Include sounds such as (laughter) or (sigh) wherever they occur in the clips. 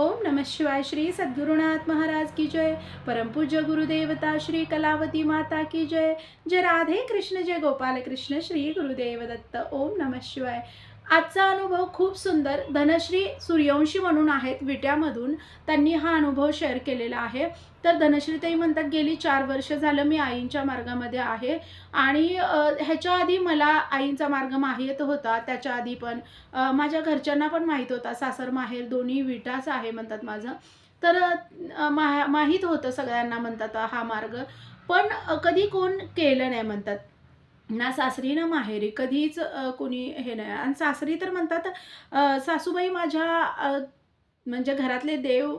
ओम नमः शिवाय श्री सद्गुरुनाथ महाराज की जय। परमपूज्य गुरुदेवता श्री कलावती माता की जय। जय राधे कृष्ण जय गोपाल कृष्ण श्री गुरुदेव दत्त। ओम नमः शिवाय। आजचा अनुभव खूप सुंदर. धनश्री सूर्यवंशी म्हणून आहेत विट्यामधून त्यांनी हा अनुभव शेअर केलेला आहे. तर धनश्रीताई म्हणतात गेली चार वर्ष झालं मी आईंच्या मार्गामध्ये आहे. आणि ह्याच्या आधी मला आईंचा मार्ग माहीत होता. त्याच्या आधी पण माझ्या घरच्यांना पण माहीत होता. सासर माहेर दोन्ही विटाच आहे म्हणतात माझं. तर मा माहीत होतं सगळ्यांना म्हणतात हा मार्ग. पण कधी कोण केलं नाही म्हणतात. ना सासरी ना माहेरी कधीच कोणी हे नाही. आणि सासरी तर म्हणतात सासूबाई माझ्या म्हणजे घरातले देव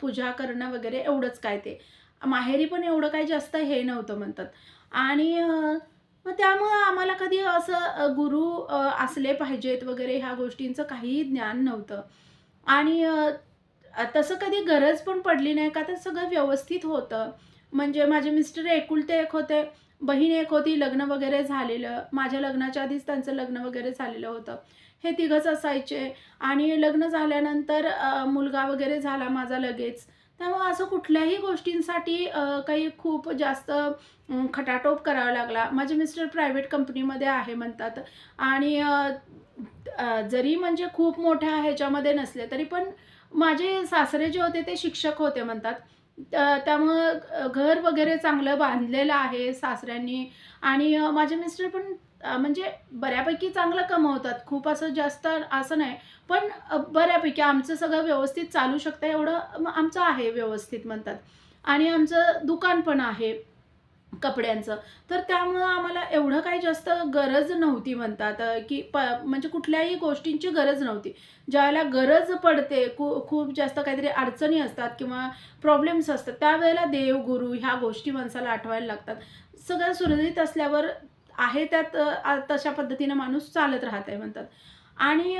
पूजा करणं वगैरे एवढंच काय ते. माहेरी पण एवढं काय जास्त हे नव्हतं म्हणतात. आणि मग त्यामुळं आम्हाला कधी असं गुरु असले पाहिजेत वगैरे ह्या गोष्टींचं काहीही ज्ञान नव्हतं. आणि तसं कधी गरज पण पडली नाही का तर सगळं व्यवस्थित होतं. म्हणजे माझे मिस्टर एकुलते एक होते. बहीण एक होती लग्न वगैरे झालेलं. माझ्या लग्नाच्या आधीच त्यांचं लग्न वगैरे झालेलं होतं. हे तिघंच असायचे. आणि लग्न झाल्यानंतर मुलगा वगैरे झाला माझा लगेच. त्यामुळं असं कुठल्याही गोष्टींसाठी काही खूप जास्त खटाटोप करावा लागला. माझे मिस्टर प्रायव्हेट कंपनीमध्ये आहे म्हणतात. आणि जरी म्हणजे खूप मोठ्या ह्याच्यामध्ये नसले तरी पण माझे सासरे जे होते ते शिक्षक होते म्हणतात. त्यामुळं घर वगैरे चांगलं बांधलेलं आहे सासऱ्यांनी. आणि माझे मिस्टर पण म्हणजे बऱ्यापैकी चांगलं कमवतात. खूप असं जास्त असं नाही. पण बऱ्यापैकी आमचं सगळं व्यवस्थित चालू शकतं एवढं आमचं आहे व्यवस्थित म्हणतात. आणि आमचं दुकान पण आहे. कपड्यांचं. तर त्यामुळं आम्हाला एवढं काही जास्त गरज नव्हती म्हणतात की प म्हणजे कुठल्याही गोष्टींची गरज नव्हती. ज्यावेळेला गरज पडते खू खूप जास्त काहीतरी अडचणी असतात किंवा प्रॉब्लेम्स असतात त्यावेळेला देव गुरु ह्या गोष्टी माणसाला आठवायला लागतात. सगळं सुरळीत असल्यावर आहे त्यात तशा पद्धतीनं माणूस चालत राहत आहे म्हणतात. आणि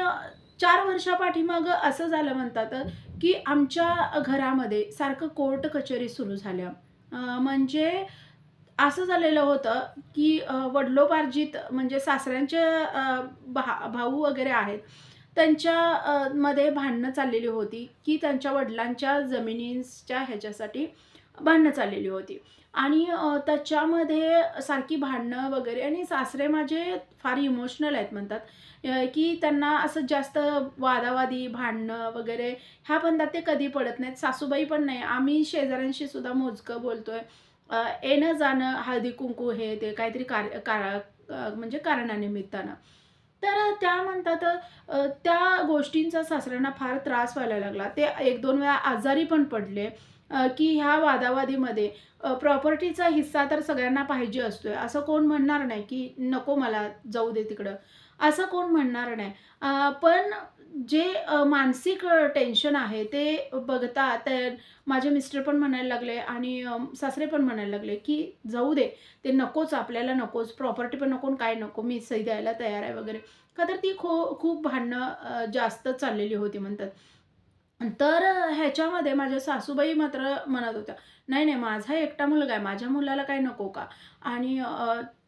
चार वर्षापाठीमाग असं झालं म्हणतात की आमच्या घरामध्ये सारखं कोर्ट कचेरी सुरू झाल्या. म्हणजे असं झालेलं होतं की वडलोपार्जित वडिलोपार्जित म्हणजे सासऱ्यांचे भा भाऊ वगैरे आहेत त्यांच्या मध्ये भांडणं चाललेली होती की त्यांच्या वडिलांच्या जमिनींच्या ह्याच्यासाठी भांडणं चाललेली होती. आणि त्याच्यामध्ये सारखी भांडणं वगैरे आणि सासरे माझे फार इमोशनल आहेत म्हणतात की त्यांना असं जास्त वादावादी भांडणं वगैरे ह्या बंधात ते कधी पडत नाहीत. सासूबाई पण नाही. आम्ही शेजाऱ्यांशी सुद्धा मोजकं बोलतोय. आहे येणं जाणं हळदी कुंकू हे ते काहीतरी कार्य कार म्हणजे कारणानिमित्तानं. तर त्या म्हणतात त्या गोष्टींचा सासऱ्यांना फार त्रास व्हायला लागला. ते एक दोन वेळा आजारी पण पडले की ह्या वादावादीमध्ये प्रॉपर्टीचा हिस्सा तर सगळ्यांना पाहिजे असतोय. असं कोण म्हणणार नाही की नको मला जाऊ दे तिकडं. असं कोण म्हणणार नाही. पण जे मानसिक टेन्शन आहे ते बघता तर माझे मिस्टर पण म्हणायला लागले आणि सासरे पण म्हणायला लागले की जाऊ दे ते नकोच आपल्याला नकोच प्रॉपर्टी पण नको काय नको मी सही द्यायला तयार आहे वगैरे. का तर ती खो खूप भांडणं जास्त चाललेली होती म्हणतात. तर ह्याच्यामध्ये माझ्या सासूबाई मात्र म्हणत होत्या नाही नाही माझा एकटा मुलगा आहे माझ्या मुलाला काय नको का? आणि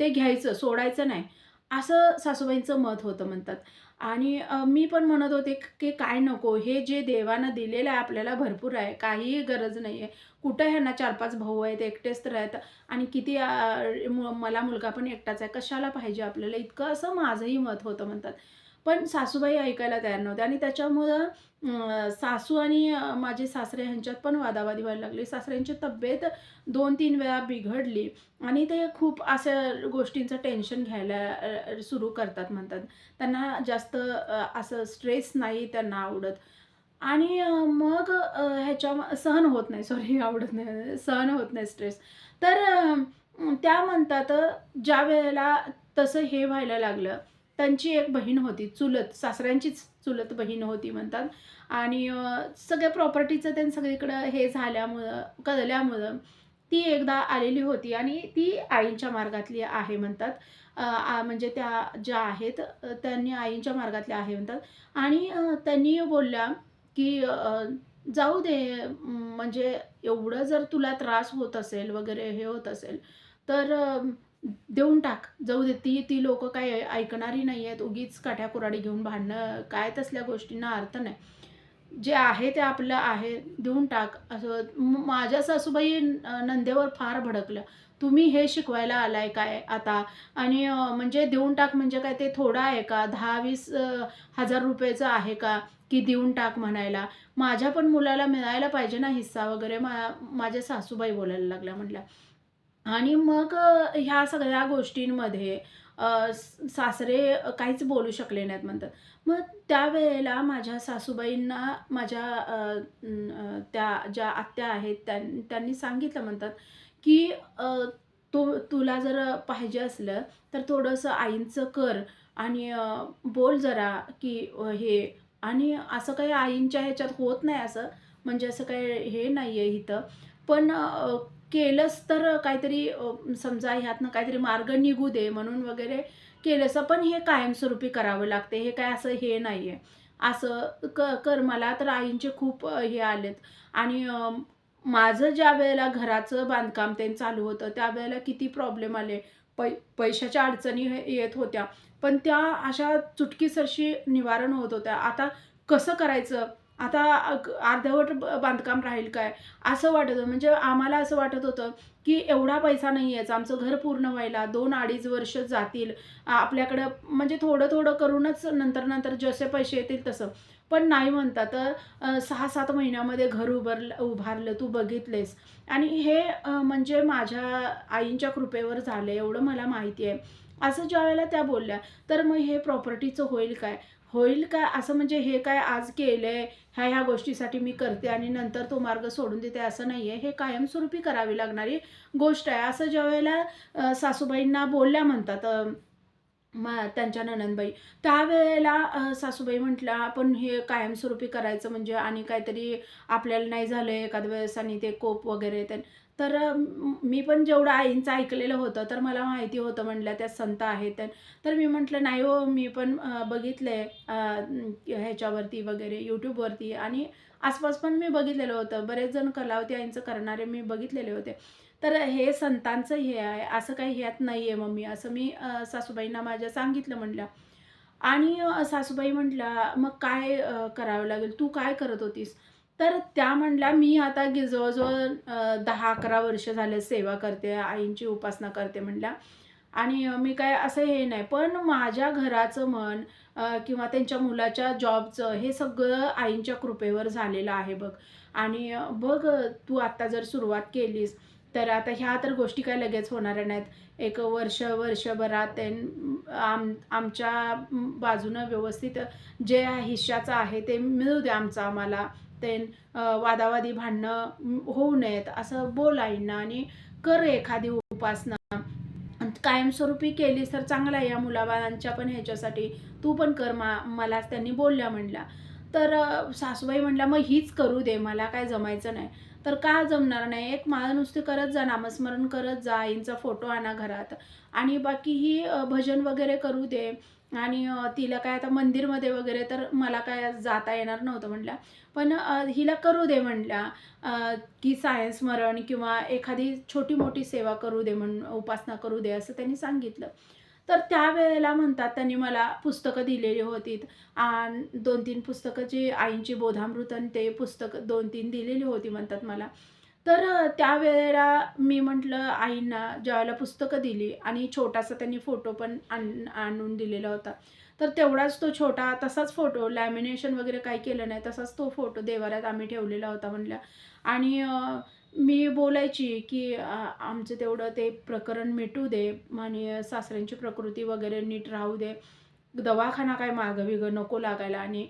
ते घ्यायचं सोडायचं नाही असं सासूबाईंचं मत होतं म्हणतात. आणि मी पण म्हणत होते की काय नको हे जे देवानं दिलेलं आहे आपल्याला भरपूर आहे काहीही गरज नाही आहे कुठं ह्यांना चार पाच भाऊ आहेत एकटेच तर आहेत आणि किती मला मुलगा पण एकटाच आहे कशाला पाहिजे आपल्याला? इतकं असं माझंही मत होतं म्हणतात. पण सासूबाई ऐकायला तयार नव्हत्या. आणि त्याच्यामुळं सासू आणि माझे सासरे ह्यांच्यात पण वादावादी व्हायला लागली. सासऱ्यांची तब्येत दोन तीन वेळा बिघडली आणि ते खूप असं गोष्टींचं टेन्शन घ्यायला सुरू करतात म्हणतात. त्यांना जास्त असं स्ट्रेस नाही त्यांना आवडत. आणि मग ह्याच्या सहन होत नाही. सॉरी आवडत नाही. सहन होत नाही स्ट्रेस तर त्या म्हणतात ज्या वेळेला तसं हे व्हायला लागलं त्यांची एक बहीण होती चुलत सासऱ्यांचीच चुलत बहीण होती म्हणतात. आणि सगळ्या प्रॉपर्टीचं त्यांनी सगळीकडं हे झाल्यामुळं कळल्यामुळं ती एकदा आलेली होती आणि ती आईंच्या मार्गातली आहे म्हणतात. म्हणजे त्या ज्या आहेत त्यांनी आईंच्या मार्गातल्या आहे म्हणतात. आणि त्यांनी बोलल्या की जाऊ दे म्हणजे एवढं जर तुला त्रास होत असेल वगैरे हे होत असेल तर देऊन टाक. जाऊ दे ती ती लोक काय ऐकणारी नाही आहेत उगीच काठ्या कुराडी घेऊन भांडणं काय तसल्या गोष्टींना अर्थ नाही. जे आहे ते आपलं आहे देऊन टाक. असं माझ्या सासूबाई नंदेवर फार भडकलं तुम्ही हे शिकवायला आलाय काय आता? आणि म्हणजे देऊन टाक म्हणजे काय? ते थोडं आहे का? दहा वीस हजार रुपयाचं आहे का? की देऊन टाक म्हणायला. माझ्या पण मुलाला मिळायला पाहिजे ना हिस्सा वगैरे. मा माझ्या सासूबाई बोलायला लागल्या म्हटल्या. आणि मग ह्या सगळ्या गोष्टींमध्ये सासरे काहीच बोलू शकले नाहीत म्हणतात. मग त्यावेळेला माझ्या सासूबाईंना माझ्या त्या ज्या आत्या आहेत त्यां त्यांनी सांगितलं म्हणतात की तो तुला जर पाहिजे असलं तर थोडंसं आईंचं कर आणि बोल जरा की हे. आणि असं काही आईंच्या ह्याच्यात होत नाही असं. म्हणजे असं काही हे नाही आहे इथं. पण केलंच तर काहीतरी समजा ह्यातनं काहीतरी मार्ग निघू दे म्हणून वगैरे केलंसं पण हे कायमस्वरूपी करावं लागते हे काय असं हे नाही आहे असं क कर मला तर आईंचे खूप हे आलेत. आणि माझं ज्या वेळेला घराचं बांधकाम ते चालू होतं त्यावेळेला किती प्रॉब्लेम आले. पै पैशाच्या अडचणी हे- येत होत्या. पण त्या अशा चुटकीसरशी निवारण होत होत्या. आता कसं करायचं? आता अर्धवट बांधकाम राहील काय? असं वाटत होतं. म्हणजे आम्हाला असं वाटत होतं की एवढा पैसा नाही आहेच आमचं घर पूर्ण व्हायला दोन अडीच वर्ष जातील. आपल्याकडं म्हणजे थोडं थोडं करूनच नंतर नंतर जसे पैसे येतील तसं. पण नाही म्हणता तर सहा सात महिन्यामध्ये घर उभारलं उभारलं तू बघितलेस. आणि हे म्हणजे माझ्या आईंच्या कृपेवर झालं एवढं मला माहिती आहे. असं ज्या वेळेला त्या बोलल्या तर मग हे प्रॉपर्टीचं होईल काय? होईल का? असं म्हणजे हे काय आज केलं आहे ह्या ह्या गोष्टीसाठी मी करते आणि नंतर तो मार्ग सोडून देते असं नाही आहे हे कायमस्वरूपी करावी लागणारी गोष्ट आहे. असं ज्यावेळेला सासूबाईंना बोलल्या म्हणतात म त्यांच्या ननंदबाई त्यावेळेला सासूबाई म्हटल्या आपण हे कायमस्वरूपी करायचं म्हणजे आणि काहीतरी आपल्याला नाही झालं एखाद्या वेळेस आणि ते कोप वगैरे ते तर मी पण जेवढं आईंचं ऐकलेलं होतं तर मला माहिती होतं म्हटलं त्या संत आहेत. तर मी म्हटलं नाही हो मी पण बघितलं आहे ह्याच्यावरती वगैरे यूट्यूबवरती आणि आसपास पण मी बघितलेलं होतं. बरेच जण कलावती आईंचं करणारे मी बघितलेले होते. तर हे संतांचं हे आहे. असं काही ह्यात नाही आहे मम्मी. असं मी सासूबाईंना माझ्या सांगितलं म्हटलं आणि सासूबाई म्हटल्या मग काय करावं लागेल? तू काय करत होतीस? तर त्या म्हणल्या मी आता जवळजवळ दहा अकरा वर्ष झाले सेवा करते आईंची उपासना करते म्हणल्या. आणि मी काय असं हे नाही पण माझ्या घराचं मन किंवा त्यांच्या मुलाच्या जॉबचं हे सगळं आईंच्या कृपेवर झालेलं आहे बघ. आणि बघ तू आत्ता जर सुरुवात केलीस तर आता ह्या तर गोष्टी काय लगेच होणार नाहीत. एक वर्ष वर्षभरात आम आमच्या बाजूनं व्यवस्थित जे हिश्श्याचं आहे ते मिळू द्या आमचं आम्हाला. ते वादावादी भांडणं होऊ नयेत असं बोल आणि कर एखादी उपासना. कायमस्वरूपी केलीस तर चांगलं आहे या मुलाबाळांच्या पण ह्याच्यासाठी. तू पण कर मा मला त्यांनी बोलल्या म्हणल्या. तर सासूबाई म्हणल्या मग हीच करू दे मला काय जमायचं नाही. तर का जमणार नाही? एक माळ नुसते करत जा नामस्मरण करत जा आईंचा फोटो आणा घरात. आणि बाकी ही भजन वगैरे करू दे. आणि तिला काय आता मंदिरमध्ये वगैरे तर मला काय जाता येणार नव्हतं म्हटलं पण हिला करू दे म्हणल्या की सायन्स स्मरण किंवा एखादी छोटी मोठी सेवा करू दे म्हण उपासना करू दे असं त्यांनी सांगितलं. तर त्यावेळेला म्हणतात त्यांनी मला पुस्तकं दिलेली होती. आणि दोन तीन पुस्तकं जी आईंची बोधामृत आणि ते पुस्तक दोन तीन दिलेली होती म्हणतात मला. तर त्यावेळेला मी म्हटलं आईंना ज्यावेळेला पुस्तकं दिली आणि छोटासा त्यांनी फोटो पण आण आणून दिलेला होता. तर तेवढाच तो छोटा तसाच फोटो लॅमिनेशन वगैरे काही केलं नाही तसाच तो फोटो देवाऱ्यात आम्ही ठेवलेला होता म्हणल्या. आणि मी बोलायची की आमचं तेवढं ते प्रकरण मिटू दे आणि सासऱ्यांची प्रकृती वगैरे नीट राहू दे. दवाखाना काय मागं बिगं नको लागायला आणि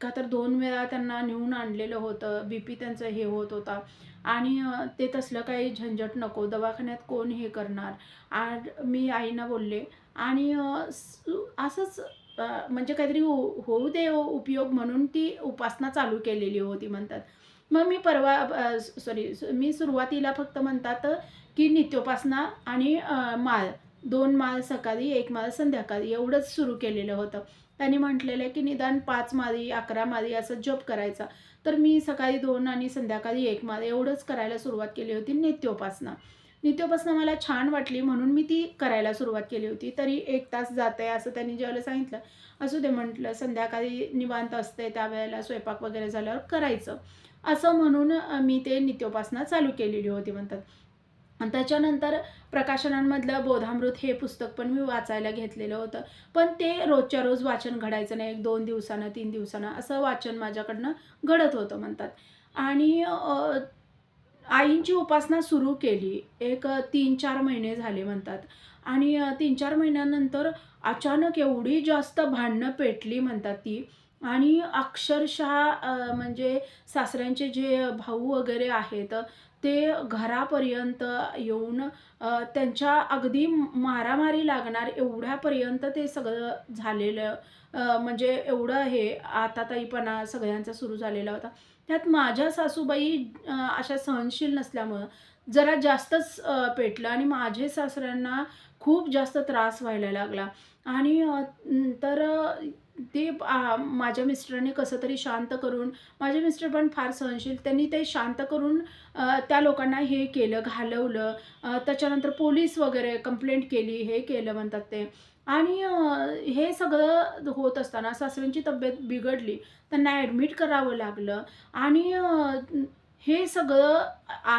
का तर दोन वेळा त्यांना नेऊन आणलेलं होतं बी पी त्यांचं हे होत होता. आणि ते तसलं काही झंझट नको दवाखान्यात कोण हे करणार? आज मी आईना बोलले आणि असंच म्हणजे काहीतरी हो होऊ दे हो, उपयोग म्हणून ती उपासना चालू केलेली होती म्हणतात. मग मी परवा सॉरी मी सुरुवातीला फक्त म्हणतात की नित्योपासना आणि माळ दोन माळ सकाळी एक माळ संध्याकाळी एवढंच सुरू केलेलं होतं. त्यांनी म्हटलेलं आहे की निदान पाच मादी अकरा मादी असं जप करायचा. तर मी सकाळी दोन आणि संध्याकाळी एक मादी एवढंच करायला सुरुवात केली होती नित्योपासना. नित्योपासना मला छान वाटली म्हणून मी ती करायला सुरुवात केली होती. तरी एक तास जात आहे असं त्यांनी ज्यावेळेला सांगितलं असू दे म्हटलं संध्याकाळी निवांत असते त्यावेळेला स्वयंपाक वगैरे झाल्यावर करायचं. असं म्हणून मी ते नित्योपासना चालू केलेली होती म्हणतात. आणि त्याच्यानंतर प्रकाशनांमधलं बोधामृत हे पुस्तक पण मी वाचायला घेतलेलं होतं. पण ते रोजच्या रोज वाचन घडायचं नाही. एक दोन दिवसानं तीन दिवसानं असं वाचन माझ्याकडनं घडत होतं म्हणतात. आणि आईंची उपासना सुरू केली. एक तीन चार महिने झाले म्हणतात. आणि तीन चार महिन्यानंतर अचानक एवढी जास्त भांडणं पेटली म्हणतात ती. आणि अक्षरशः म्हणजे सासऱ्यांचे जे भाऊ वगैरे आहेत ते घरापर्यंत येऊन त्यांच्या अगदी मारामारी लागणार एवढ्यापर्यंत ते सगळं झालेलं म्हणजे एवढं हे आताताईपणा सगळ्यांचा सुरू झालेला होता. त्यात माझ्या सासूबाई अशा सहनशील नसल्यामुळं जरा जास्तच पेटलं आणि माझे सासऱ्यांना खूप जास्त त्रास व्हायला लागला. आणि तर ते माझ्या मिस्टरांनी कसं तरी शांत करून माझे मिस्टर पण फार सहनशील त्यांनी ते शांत करून त्या लोकांना हे केलं घालवलं. त्याच्यानंतर पोलीस वगैरे कंप्लेंट केली हे केलं म्हणतात ते. आणि हे सगळं होत असताना सासऱ्यांची तब्येत बिघडली त्यांना ॲडमिट करावं लागलं. आणि हे सगळं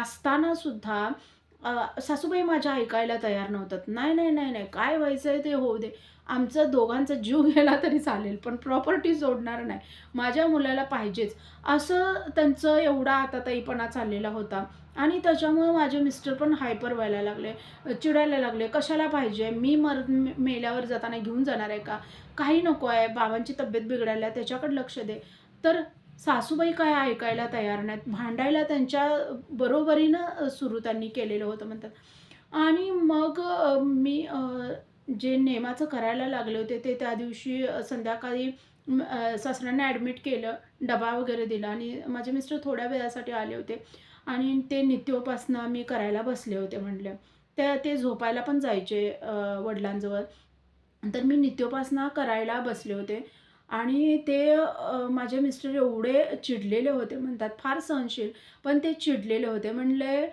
असतानासुद्धा सुद्धा सासूबाई माझ्या ऐकायला तयार नव्हतात. नाही नाही नाही नाही. काय व्हायचं आहे ते होऊ दे. आमचं दोघांचा जीव (laughs) गेला तरी चालेल पण प्रॉपर्टी सोडणार नाही. माझ्या मुलाला पाहिजेच. असं त्यांचं एवढा आता ताईपणा चाललेला होता. आणि त्याच्यामुळं माझे मिस्टर पण हायपर व्हायला लागले चिडायला लागले. कशाला पाहिजे? मी मर मेल्यावर जाताना घेऊन जाणार आहे का? काही नको आहे. बाबांची तब्येत बिघडायला आहे, त्याच्याकडे लक्ष दे. तर सासूबाई काय ऐकायला तयार नाहीत. भांडायला त्यांच्या बरोबरीनं सुरू त्यांनी केलेलं होतं म्हणतात. आणि मग मी जे नेमाचं करायला लागले होते ते त्या दिवशी संध्याकाळी सासऱ्यांना ॲडमिट केलं डबा वगैरे दिला आणि माझे मिस्टर थोड्या वेळासाठी आले होते आणि ते नित्योपासना मी करायला बसले होते म्हटलं. ते ते झोपायला पण जायचे वडिलांजवळ. तर मी नित्योपासना करायला बसले होते आणि ते माझे मिस्टर एवढे चिडलेले होते म्हणतात फार सहनशील पण ते चिडलेले होते. म्हणले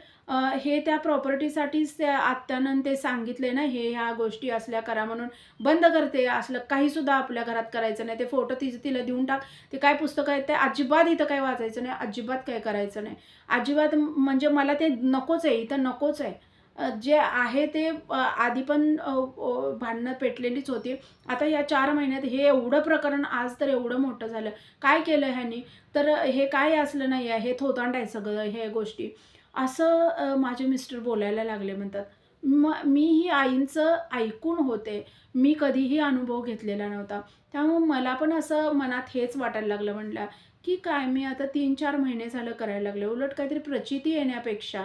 हे त्या प्रॉपर्टीसाठीच त्या आत्यानं ते सांगितले ना हे ह्या गोष्टी असल्या करा म्हणून. बंद करते असलं काहीसुद्धा आपल्या घरात करायचं नाही. ते फोटो तिचं तिला देऊन टाक. ते काय पुस्तकं आहेत ते अजिबात इथं काय वाचायचं नाही अजिबात काय करायचं नाही. अजिबात म्हणजे मला ते नकोच आहे इथं नकोच आहे. जे आहे ते आधी पण भांडणं पेटलेलीच होती. आता या चार महिन्यात हे एवढं प्रकरण आज तर एवढं मोठं झालं. काय केलं ह्यानी? तर हे काय असलं नाही आहे? हे थोतांड आहे सगळं हे गोष्टी. असं माझे मिस्टर बोलायला लागले म्हणतात म मी ही आईंचं ऐकून होते. मी कधीही अनुभव घेतलेला नव्हता. त्यामुळं मला पण असं मनात हेच वाटायला लागलं म्हणलं की काय मी आता तीन चार महिने झालं करायला लागले. उलट काहीतरी प्रचिती येण्यापेक्षा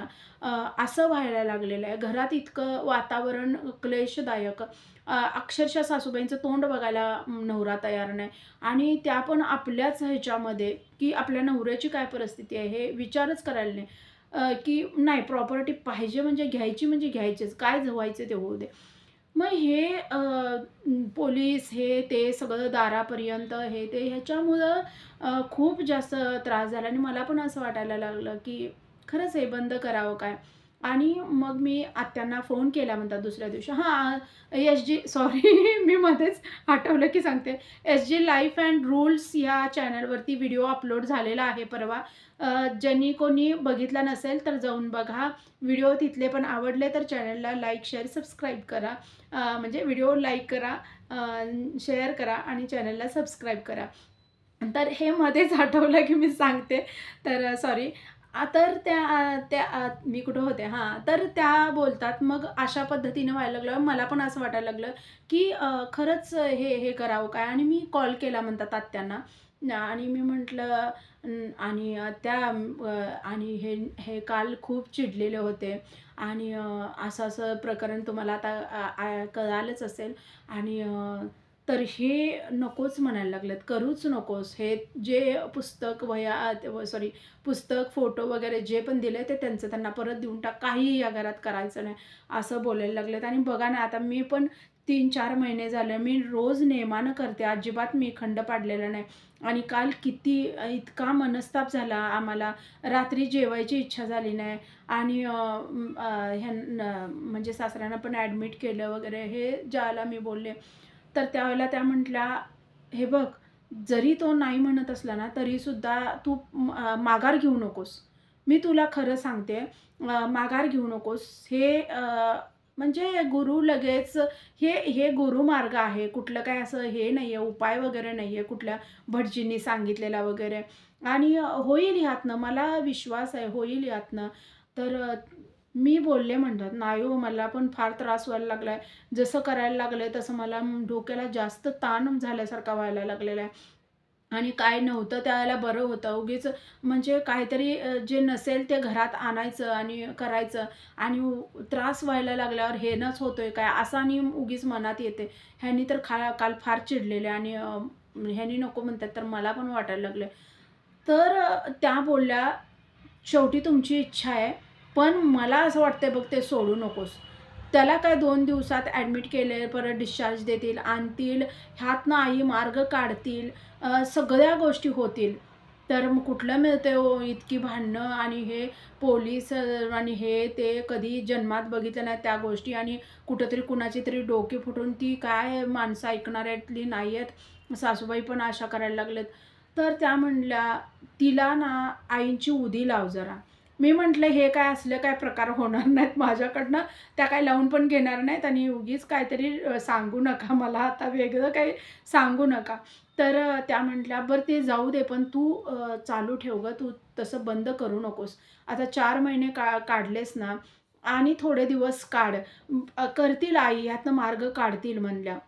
असं व्हायला लागलेलं आहे. घरात इतकं वातावरण क्लेशदायक. अक्षरशः सासूबाईंचं तोंड बघायला नवरा तयार नाही. आणि त्या पण आपल्याच ह्याच्यामध्ये की आपल्या नवऱ्याची काय परिस्थिती आहे हे विचारच करायला नाही. की नाही प्रॉपर्टी पाहिजे म्हणजे घ्यायची म्हणजे घ्यायचीच. काय व्हायचं ते होऊ दे. मग हे पोलीस हे ते सगळं दारापर्यंत हे ते ह्याच्यामुळं खूप जास्त त्रास झाला. आणि मला पण असं वाटायला लागलं की खरंच हे बंद करावं काय? आणि मग मी आत्यांना फोन केला म्हणतात दुसऱ्या दिवशी. हां एस जी सॉरी (laughs) मी मध्येच आठवलं की सांगते. S G life and rules या चॅनलवरती व्हिडिओ अपलोड झालेला आहे परवा. ज्यांनी कोणी बघितला नसेल तर जाऊन बघा. व्हिडिओ तिथले पण आवडले तर चॅनलला लाईक शेअर सबस्क्राईब करा. म्हणजे व्हिडिओ लाईक करा शेअर करा आणि चॅनलला सबस्क्राईब करा. तर हे मध्येच आठवलं की मी सांगते. तर सॉरी तर त्या त्या मी कुठं होते? हां तर त्या बोलतात मग अशा पद्धतीनं व्हायला लागलं. मला पण असं वाटायला लागलं की खरंच हे हे करावं काय? आणि मी कॉल केला म्हणतात आत्यांना. आणि मी म्हटलं आणि त्या आणि हे हे काल खूप चिडलेले होते. आणि असं असं प्रकरण तुम्हाला आता कळालंच असेल. आणि तर हे नकोच म्हणायला लागलेत. करूच नकोस. हे जे पुस्तक वया सॉरी पुस्तक फोटो वगैरे जे पण दिले ते त्यांचं त्यांना परत देऊन टाक. काहीही या घरात करायचं नाही. असं बोलायला लागलेत. आणि बघा ना आता मी पण तीन चार महिने झाले मी रोज नेमानं करते. अजिबात मी खंड पाडलेला नाही. आणि काल किती इतका मनस्ताप झाला आम्हाला. रात्री जेवायची इच्छा झाली नाही. आणि ह्या ह्यां म्हणजे सासऱ्यांना पण ॲडमिट केलं वगैरे. हे ज्याला मी बोलले तर त्यावेळेला त्या म्हटल्या हे बघ जरी तो नाही म्हणत असला ना तरीसुद्धा तू माघार घेऊ नकोस. मी तुला खरं सांगते माघार घेऊ नकोस. हे म्हणजे गुरु लगेच हे हे गुरुमार्ग आहे. कुठलं काय असं हे नाही आहे उपाय वगैरे नाही आहे कुठल्या भटजींनी सांगितलेला वगैरे. आणि होईल ह्यातनं मला विश्वास आहे होईल ह्यातनं. तर मी बोलले म्हणतात नाही हो मला पण फार त्रास व्हायला लागला आहे जसं करायला लागलं आहे तसं मला डोक्याला जास्त ताण झाल्यासारखा व्हायला लागलेला आहे. आणि काय नव्हतं त्यावेळेला बरं होतं. उगीच म्हणजे काहीतरी जे नसेल ते घरात आणायचं आणि करायचं. आणि त्रास व्हायला लागल्यावर हेनच होतोय काय? असं आणि उगीच मनात येते. ह्यानी तर खा काल फार चिडलेले आणि ह्यानी नको म्हणतात तर मला पण वाटायला लागले तर त्या बोलल्या शेवटी तुमची इच्छा आहे. पण मला असं वाटतंय बघ ते सोडू नकोस. त्याला काय दोन दिवसात ॲडमिट केले परत डिस्चार्ज देतील आणतील ह्यातनं आई मार्ग काढतील सगळ्या गोष्टी होतील. तर मग कुठलं मिळते हो इतकी भांडणं आणि हे पोलीस आणि हे ते कधी जन्मात बघितलं नाही त्या गोष्टी आणि कुठंतरी कुणाची तरी डोके फुटून ती काय माणसं ऐकणाऱ्यातली नाही आहेत सासूबाई पण आशा करायला लागलेत. तर त्या म्हणल्या तिला ना आईंची उदी लाव जरा. मी म्हटलं हे काय असले काय प्रकार होणार नाहीत माझ्याकडनं? त्या काय लावून पण घेणार नाहीत आणि उगीच काहीतरी सांगू नका मला आता वेगळं काही सांगू नका. तर त्या म्हटल्या बरं ते जाऊ दे पण तू चालू ठेव गं तू तसं बंद करू नकोस. आता चार महिने का काढलेस ना आणि थोडे दिवस काढ. करतील आई ह्यातनं मार्ग काढतील म्हणल्या.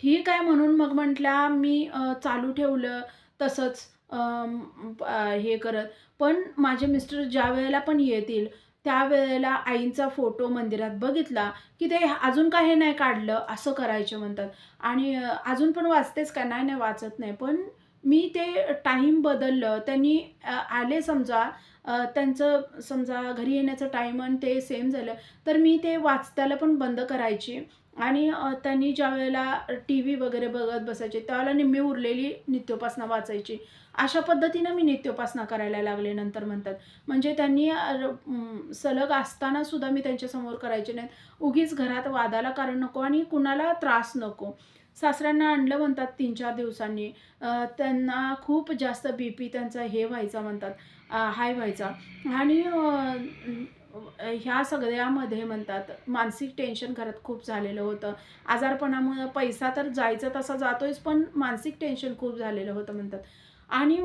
ठीक आहे म्हणून मग म्हटल्या मी चालू ठेवलं तसंच. हे करत. पण माझे मिस्टर ज्या वेळेला पण येतील त्यावेळेला आईंचा फोटो मंदिरात बघितला की ते अजून का हे नाही काढलं असं करायचे म्हणतात. आणि अजून पण वाचतेच का? नाही नाही वाचत नाही. पण मी ते टाईम बदललं. त्यांनी आले समजा त्यांचं समजा घरी येण्याचं टाईम आणि ते सेम झालं. तर मी ते वाचताला पण बंद करायची. आणि त्यांनी ज्या वेळेला टी व्ही वगैरे बघत बसायचे त्यावेळेला निम्मी उरलेली नित्योपासना वाचायची. अशा पद्धतीनं मी नित्योपासना करायला लागले नंतर म्हणतात. म्हणजे त्यांनी सलग असताना सुद्धा मी त्यांच्यासमोर करायचे नाहीत. उगीच घरात वादाला कारण नको आणि कुणाला त्रास नको. सासऱ्यांना आणलं म्हणतात तीन चार दिवसांनी. त्यांना खूप जास्त बी पी त्यांचा हे व्हायचा म्हणतात. हाय व्हायचा. आणि ह्या सगळ्यामध्ये म्हणतात मानसिक टेन्शन घरात खूप झालेलं होतं. आजारपणामुळं पैसा तर जायचा तसा जातोयच पण मानसिक टेन्शन खूप झालेलं होतं म्हणतात. आणि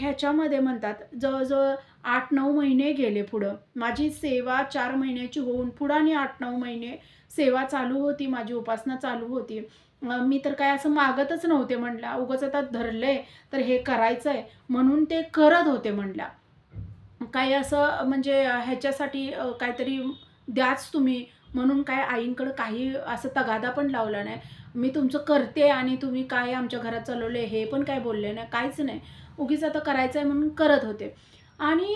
ह्याच्यामध्ये म्हणतात जवळजवळ आठ नऊ महिने गेले पुढं. माझी सेवा चार महिन्याची होऊन पुढं आणि आठ नऊ महिने सेवा चालू होती माझी उपासना चालू होती. मी तर काय असं मागतच नव्हते म्हणल्या उगाच आता धरलंय तर हे करायचं आहे म्हणून ते करत होते म्हटल्या काही असं म्हणजे ह्याच्यासाठी काहीतरी द्याच तुम्ही म्हणून काय आईंकडं काही असं तगादा पण लावला नाही. मी तुमचं करते आणि तुम्ही काय आमच्या घरात चालवले हे पण काय बोलले नाही काहीच नाही. उगीच आता करायचं आहे म्हणून करत होते. आणि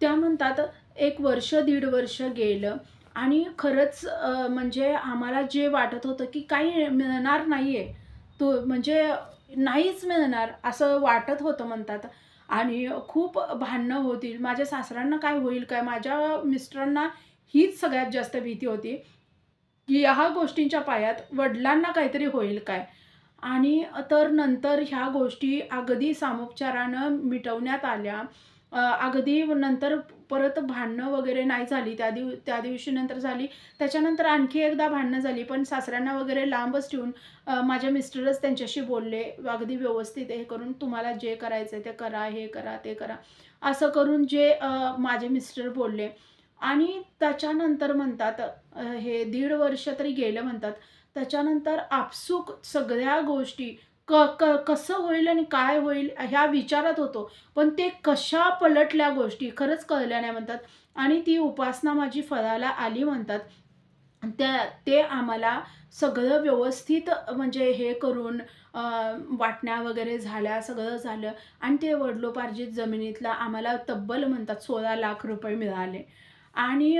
त्या म्हणतात एक वर्ष दीड वर्ष गेलं आणि खरंच म्हणजे आम्हाला जे वाटत होतं की काही मिळणार नाही आहे तो म्हणजे नाहीच मिळणार असं वाटत होतं म्हणतात. आणि खूप भांडणं होतील. माझ्या सासऱ्यांना काय होईल काय? माझ्या मिस्टरांना हीच सगळ्यात जास्त भीती होती. की ह्या गोष्टींच्या पायात वडिलांना काहीतरी होईल काय? आणि तर नंतर ह्या गोष्टी अगदी सामोपचारानं मिटवण्यात आल्या. अगदी नंतर परत भांडणं वगैरे नाही झाली. त्या दिव त्या दिवशी नंतर झाली. त्याच्यानंतर आणखी एकदा भांडणं झाली. पण सासऱ्यांना वगैरे लांबच ठेवून माझ्या मिस्टरच त्यांच्याशी बोलले. अगदी व्यवस्थित हे करून तुम्हाला जे करायचं आहे ते करा हे करा ते करा. असं करून जे माझे मिस्टर बोलले. आणि त्याच्यानंतर म्हणतात हे दीड वर्ष तरी गेलं म्हणतात त्याच्यानंतर आपसूक सगळ्या गोष्टी क क कसं होईल आणि काय होईल ह्या विचारात होतो. पण ते कशा पलटल्या गोष्टी खरंच कळल्या नाही म्हणतात. आणि ती उपासना माझी फळाला आली म्हणतात. त्या ते आम्हाला सगळं व्यवस्थित म्हणजे हे करून वाटण्या वगैरे झाल्या सगळं झालं. आणि ते वडलोपार्जित जमिनीतला आम्हाला तब्बल म्हणतात सोळा लाख रुपये मिळाले. आणि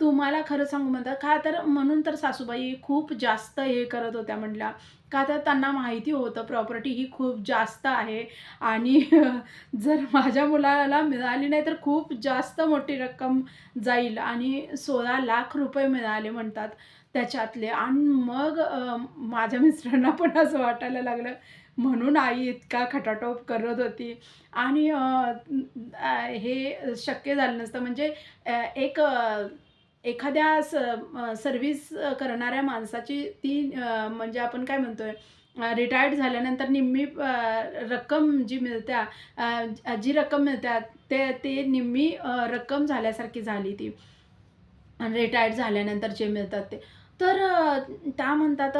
तुम्हाला खरं सांगू म्हणतात का तर म्हणून तर सासूबाई खूप जास्त हे करत होत्या म्हटल्या. का तर त्यांना माहिती होतं प्रॉपर्टी ही खूप जास्त आहे. आणि (laughs) जर माझ्या मुलाला मिळाली नाही तर खूप जास्त मोठी रक्कम जाईल. आणि सोळा लाख रुपये मिळाले म्हणतात त्याच्यातले. आणि मग माझ्या मिस्टरांना पण असं वाटायला लागलं म्हणून आई इतका खटाटोप करत होती. आणि हे शक्य झालं नसतं. म्हणजे एक एखाद्या स सर्व्हिस करणाऱ्या माणसाची ती म्हणजे आपण काय म्हणतोय रिटायर्ड झाल्यानंतर निम्मी रक्कम जी मिळत्या जी रक्कम मिळत्या ते ते निम्मी रक्कम झाल्यासारखी झाली ती. रिटायर्ड झाल्यानंतर जे मिळतात ते. तर त्या म्हणतात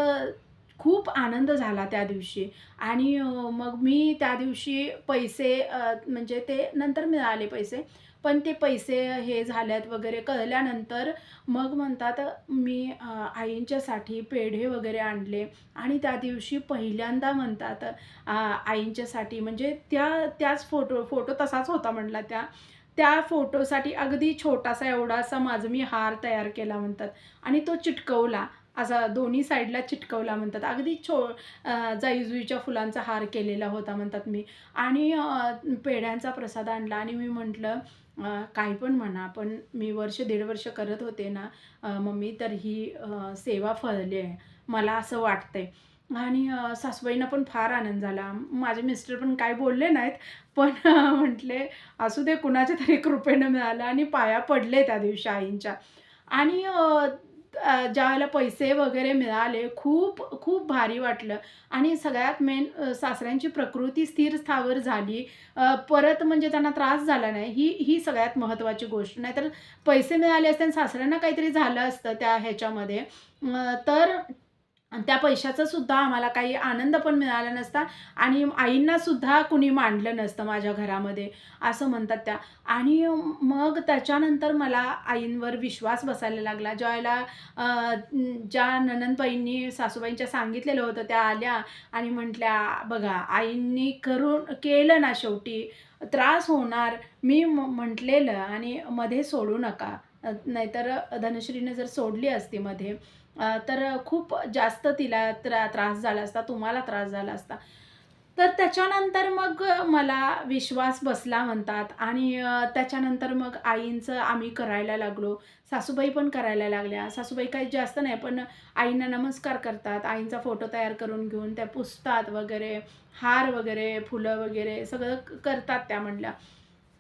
खूप आनंद झाला त्या दिवशी. आणि मग मी त्या दिवशी पैसे म्हणजे ते नंतर मिळाले पैसे. पण ते पैसे हे झाल्यात वगैरे कळल्यानंतर मग म्हणतात मी आईंच्यासाठी पेढे वगैरे आणले. आणि त्या दिवशी पहिल्यांदा म्हणतात आईंच्यासाठी म्हणजे त्या त्याच फोटो फोटो तसाच होता म्हटला त्या. त्या फोटोसाठी अगदी छोटासा एवढासा माझं मी हार तयार केला म्हणतात. आणि तो चिटकवला. असा दोन्ही साईडला चिटकवला म्हणतात. अगदी छो जाईजुईच्या जाई-जुईच्या फुलांचा हार केलेला होता म्हणतात मी. आणि पेढ्यांचा प्रसाद आणला आणि मी म्हटलं काही पण म्हणा पण मी वर्ष दीड वर्ष करत होते ना मम्मी तर ही सेवा फळली आहे मला असं वाटतंय. आणि सासूबाईंना पण फार आनंद झाला. माझे मिस्टर पण काय बोलले नाहीत पण म्हटले असू दे कुणाच्या तरी कृपेनं मिळालं आणि पाया पडले त्या दिवशी आईंच्या. आणि ज्यावेळेला पैसे वगैरे मिळाले खूप खूप भारी वाटलं. आणि सगळ्यात मेन सासऱ्यांची प्रकृती स्थिर स्थावर झाली. परत म्हणजे त्यांना त्रास झाला नाही. ही ही सगळ्यात महत्त्वाची गोष्ट. नाहीतर पैसे मिळाले असते आणि सासऱ्यांना काहीतरी झालं असतं त्या ह्याच्यामध्ये. तर आणि त्या पैशाचा सुद्धा आम्हाला काही आनंद पण मिळाला नसता आणि आईंना सुद्धा कुणी मांडलं नसतं माझ्या घरामध्ये असं म्हणतात त्या. आणि मग त्याच्यानंतर मला आईंवर विश्वास बसायला लागला. ज्यावेळेला ज्या ननंदबाईंनी सासूबाईंच्या सांगितलेलं होतं त्या आल्या आणि म्हटल्या बघा आईंनी करून केलं ना शेवटी त्रास होणार. मी म म्हटलेलं आणि मध्ये सोडू नका. नाहीतर धनश्रीने जर सोडली असती मध्ये तर खूप जास्त तिला त्रा त्रास झाला असता, तुम्हाला त्रास झाला असता. तर त्याच्यानंतर मग मला विश्वास बसला म्हणतात आणि त्याच्यानंतर मग आईंचं आम्ही करायला लागलो. सासूबाई पण करायला लागल्या. सासूबाई काही जास्त नाही, पण आईंना नमस्कार करतात. आईंचा फोटो तयार करून घेऊन त्या पुसतात वगैरे, हार वगैरे, फुलं वगैरे सगळं करतात त्या म्हणल्या.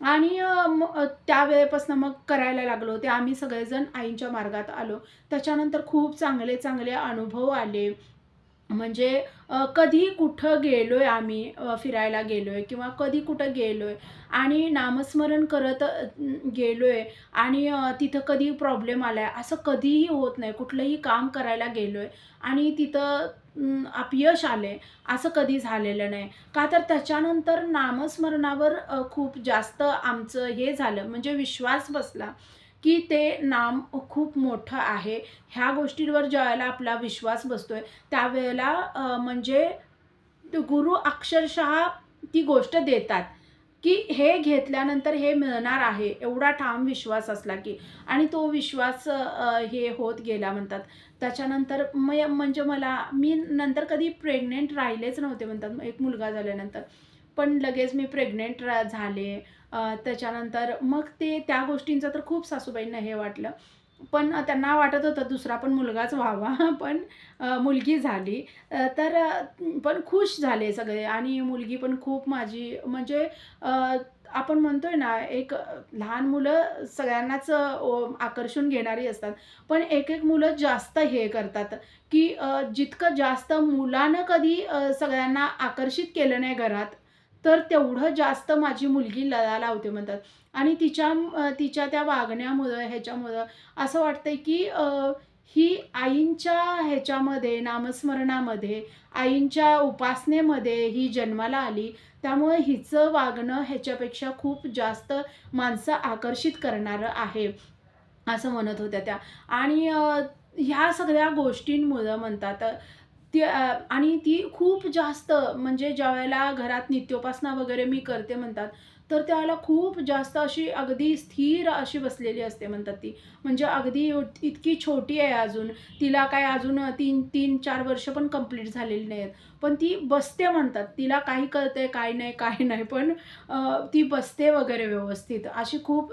आणि त्यावेळेपासून मग करायला लागलो. ते आम्ही सगळेजण आईंच्या मार्गात आलो. त्याच्यानंतर खूप चांगले-चांगले अनुभव आले. म्हणजे कधी कुठं आहे आम्ही फिरायला गेलो आहे किंवा कधी कुठं गेलो आहे आणि नामस्मरण करत गेलो आहे आणि तिथं कधी प्रॉब्लेम आला आहे असं कधीही होत नाही. कुठलंही काम करायला गेलो आहे आणि तिथं अपयश आले असं कधी झालेलं नाही. का तर त्याच्यानंतर नामस्मरणावर खूप जास्त आमचं हे झालं म्हणजे विश्वास बसला, की ते नाम खूप मोठं आहे. ह्या गोष्टींवर ज्यावेळेला आपला विश्वास बसतोय, त्यावेळेला म्हणजे गुरु अक्षरशः ती गोष्ट देतात, की हे घेतल्यानंतर हे मिळणार आहे, एवढा ठाम विश्वास असला की. आणि तो विश्वास हे होत गेला म्हणतात. त्याच्यानंतर मय म्हणजे मला मी नंतर कधी प्रेग्नंट राहिलेच नव्हते म्हणतात, एक मुलगा झाल्यानंतर. पण लगेच मी प्रेग्नंट रा झाले. त्याच्यानंतर मग ते त्या गोष्टींचं तर खूप सासूबाईंना हे वाटलं. पण त्यांना वाटत होतं दुसरा पण मुलगाच व्हावा. (laughs) पण मुलगी झाली. तर पण खुश झाले सगळे आणि मुलगी पण खूप माझी म्हणजे आपण म्हणतोय ना, एक लहान मुलं सगळ्यांनाच आकर्षून घेणारी असतात. पण एक-एक मुलं जास्त हे करतात, की जितकं जास्त मुलानं कधी सगळ्यांना आकर्षित केलं नाही घरात, तर तेवढं जास्त माझी मुलगी लळा लावते म्हणतात. आणि तिच्या तिच्या त्या वागण्यामुळं, ह्याच्यामुळं असं वाटतंय, की ही आईंच्या ह्याच्यामध्ये, नामस्मरणामध्ये, आईंच्या उपासनेमध्ये ही जन्माला आली. त्यामुळे हिचं वागणं ह्याच्यापेक्षा खूप जास्त माणसं आकर्षित करणारं आहे, असं म्हणत होत्या त्या. आणि ह्या सगळ्या गोष्टींमुळं म्हणतात ती आणि ती खूप जास्त म्हणजे ज्यावेळेला घरात नित्योपासना वगैरे मी करते म्हणतात तर त्याला खूप जास्त अशी अगदी स्थिर अशी बसलेली असते म्हणतात ती. म्हणजे अगदी इतकी छोटी आहे अजून. तिला काय अजून तीन तीन चार वर्ष पण कंप्लीट झालेली नाही आहेत पण ती बसते म्हणतात. तिला काही कळतंय काय नाही काय नाही. पण ती बसते वगैरे व्यवस्थित. अशी खूप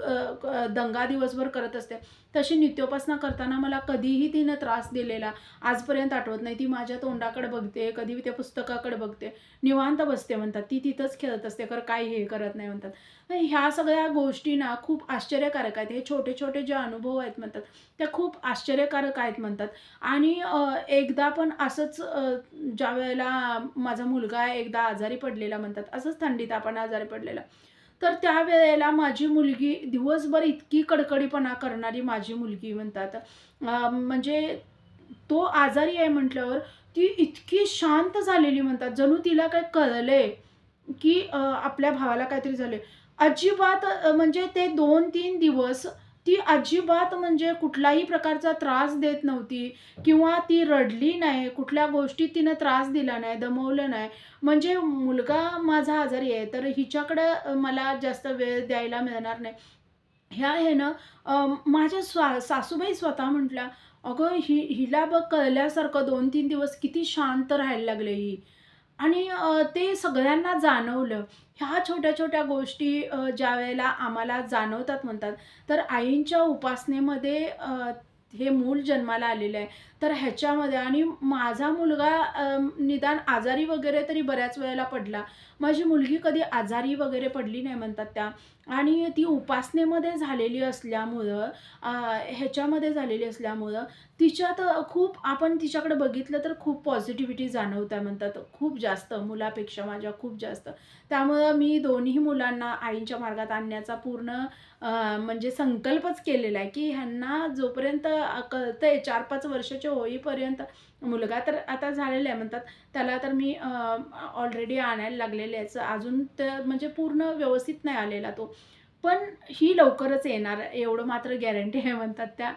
दंगा दिवसभर करत असते. तशी नित्योपासना करताना मला कधीही तिनं त्रास दिलेला आजपर्यंत आठवत नाही. ती माझ्या तोंडाकडे बघते कधी त्या पुस्तकाकडे बघते. निवांत बसते म्हणतात. ती तिथंच खेळत असते खरं काही हे करत नाही म्हणतात. ह्या सगळ्या गोष्टी ना खूप आश्चर्यकारक आहेत. हे छोटे छोटे जे अनुभव आहेत म्हणतात त्या खूप आश्चर्यकारक आहेत म्हणतात. आणि एकदा पण असंच ज्या वेळेला माझा मुलगा एकदा आजारी पडलेला म्हणतात असंच थंडीत आपण आजारी पडलेला. तर त्यावेळेला माझी मुलगी दिवसभर इतकी कडकडीपणा करणारी माझी मुलगी म्हणतात. म्हणजे तो आजारी आहे म्हटल्यावर ती इतकी शांत झालेली म्हणतात. जणू तिला काय कळलंय की आपल्या भावाला काहीतरी झाले अजिबात म्हणजे ते दोन तीन दिवस ती अजिबात म्हणजे कुठलाही प्रकारचा त्रास देत नव्हती किंवा ती रडली नाही कुठल्या गोष्टीत तिनं त्रास दिला नाही दमवलं नाही. म्हणजे मुलगा माझा आजारी आहे तर हिच्याकडं मला जास्त वेळ द्यायला मिळणार नाही. ह्या हे ना माझ्या स्वा सासूबाई स्वतः म्हटल्या अगं ही हिला बघ कळल्यासारखं दोन तीन दिवस किती शांत राहायला लागले ही. आणि ते सगळ्यांना जाणवलं. ह्या छोट्या छोट्या गोष्टी ज्या वेळेला आम्हाला जाणवतात म्हणतात तर आईंच्या उपासनेमध्ये हे मूल जन्माला आलेलं आहे. तर ह्याच्यामध्ये आणि माझा मुलगा निदान आजारी वगैरे तरी बऱ्याच वेळेला पडला. माझी मुलगी कधी आजारी वगैरे पडली नाही म्हणतात त्या. आणि ती उपासनेमध्ये झालेली असल्यामुळं ह्याच्यामध्ये झालेली असल्यामुळं तिच्यात खूप आपण तिच्याकडे बघितलं तर खूप पॉझिटिव्हिटी जाणवत्या म्हणतात. खूप जास्त मुलापेक्षा माझ्या खूप जास्त. त्यामुळं मी दोन्ही मुलांना आईंच्या मार्गात आणण्याचा पूर्ण म्हणजे संकल्पच केलेला आहे की ह्यांना जोपर्यंत कळतंय चार पाच वर्षाचे होईपर्यंत मुलगा तर आता झालेला आहे म्हणतात. त्याला तर मी ऑलरेडी आणायला लागलेले आहे अजून तर म्हणजे पूर्ण व्यवस्थित नाही आलेला तो. पण ही लवकरच येणार एवढं मात्र गॅरंटी आहे म्हणतात त्या.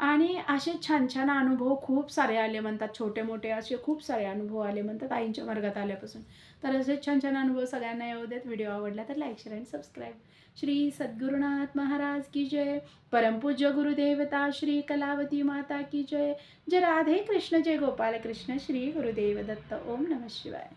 आणि असे छान छान अनुभव खूप सारे आले म्हणतात. छोटे मोठे असे खूप सारे अनुभव आले म्हणतात आईंच्या मार्गात आल्यापासून. तर असे छान छान अनुभव सगळ्यांना येऊ देत. व्हिडिओ आवडला तर लाईक शेअर आणि सबस्क्राईब श्री सद्गुरुनाथ महाराज की जय। परमपूज्य गुरुदेवता श्री कलावती माता की जय। जय राधे कृष्ण जय गोपाल कृष्ण श्री गुरुदेव दत्त। ओम नमः शिवाय।